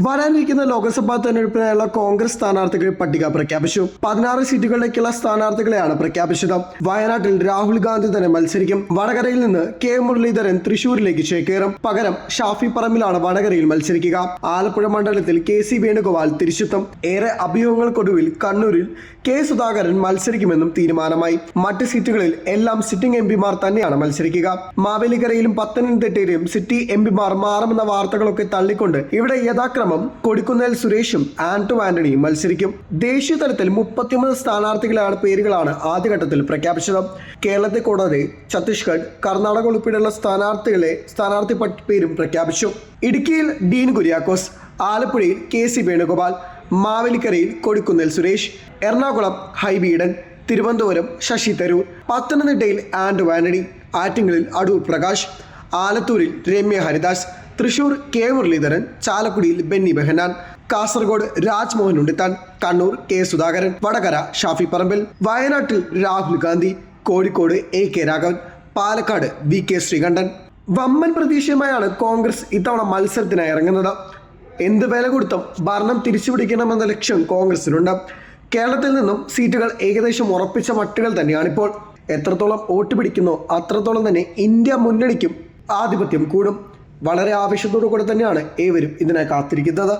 വരാനിരിക്കുന്ന ലോക്സഭാ തെരഞ്ഞെടുപ്പിനായുള്ള കോൺഗ്രസ് സ്ഥാനാർത്ഥികൾ പട്ടിക പ്രഖ്യാപിച്ചു. പതിനാറ് സീറ്റുകളിലേക്കുള്ള സ്ഥാനാർത്ഥികളെയാണ് പ്രഖ്യാപിച്ചത്. വയനാട്ടിൽ രാഹുൽ ഗാന്ധി തന്നെ മത്സരിക്കും. വടകരയിൽ നിന്ന് കെ. മുരളീധരൻ തൃശൂരിലേക്ക് ചേക്കേറും. പകരം ഷാഫി പറമ്പിലാണ് വടകരയിൽ മത്സരിക്കുക. ആലപ്പുഴ മണ്ഡലത്തിൽ കെ സി വേണുഗോപാൽ തിരിച്ചെത്തും. ഏറെ അഭിയോഗങ്ങൾക്കൊടുവിൽ കണ്ണൂരിൽ കെ. സുധാകരൻ മത്സരിക്കുമെന്നും തീരുമാനമായി. മറ്റ് സീറ്റുകളിൽ എല്ലാം സിറ്റിംഗ് എം പിമാർ തന്നെയാണ് മത്സരിക്കുക. മാവേലിക്കരയിലും പത്തനംതിട്ടയിലും സിറ്റി എം പിമാർ മാറുമെന്ന വാർത്തകളൊക്കെ തള്ളിക്കൊണ്ട് ഇവിടെ യഥാക്രമം കൊടിക്കുന്നേൽ സുരേഷും ആന്റോ ആന്റണിയും മത്സരിക്കും. ദേശീയ തലത്തിൽ മുപ്പത്തിമൂന്ന് സ്ഥാനാർത്ഥികളാണ് പേരുകളാണ് ആദ്യഘട്ടത്തിൽ പ്രഖ്യാപിച്ചത്. കേരളത്തെ കൂടാതെ ഛത്തീസ്ഗഡ് കർണാടക ഉൾപ്പെടെയുള്ള സ്ഥാനാർത്ഥികളെ സ്ഥാനാർത്ഥി പേരും പ്രഖ്യാപിച്ചു. ഇടുക്കിയിൽ ഡീൻ കുര്യാക്കോസ് ആലപ്പുഴയിൽ കെ സി വേണുഗോപാൽ മാവേലിക്കരയിൽ കൊടിക്കുന്നേൽ സുരേഷ് എറണാകുളം ഹൈബീഡൻ തിരുവനന്തപുരം ശശി തരൂർ പത്തനംതിട്ടയിൽ ആൻഡ് ആന്റണി ആറ്റിങ്ങലിൽ അടൂർ പ്രകാശ് ആലത്തൂരിൽ രമ്യ ഹരിദാസ് തൃശൂർ കെ മുരളീധരൻ ചാലക്കുടിയിൽ ബെന്നി ബെഹനാൻ കാസർഗോഡ് രാജ്മോഹൻ ഉണ്ണിത്താൻ കണ്ണൂർ കെ സുധാകരൻ വടകര ഷാഫി പറമ്പിൽ വയനാട്ടിൽ Rahul Gandhi Kozhikode A K Raghavan Palakkad V K Sreekandan. വമ്പൻ പ്രതീക്ഷയുമായാണ് കോൺഗ്രസ് ഇത്തവണ മത്സരത്തിനായി ഇറങ്ങുന്നത്. എന്ത് വില കൊടുത്തും ഭരണം തിരിച്ചുപിടിക്കണമെന്ന ലക്ഷ്യം കോൺഗ്രസിനുണ്ട്. കേരളത്തിൽ നിന്നും സീറ്റുകൾ ഏകദേശം ഉറപ്പിച്ച മട്ടുകൾ തന്നെയാണിപ്പോൾ. എത്രത്തോളം വോട്ട് പിടിക്കുന്നോ അത്രത്തോളം തന്നെ ഇന്ത്യ മുന്നണിക്കും ആധിപത്യം കൂടും. വളരെ ആവേശത്തോടു കൂടെ തന്നെയാണ് ഏവരും ഇതിനെ കാത്തിരിക്കുന്നത്.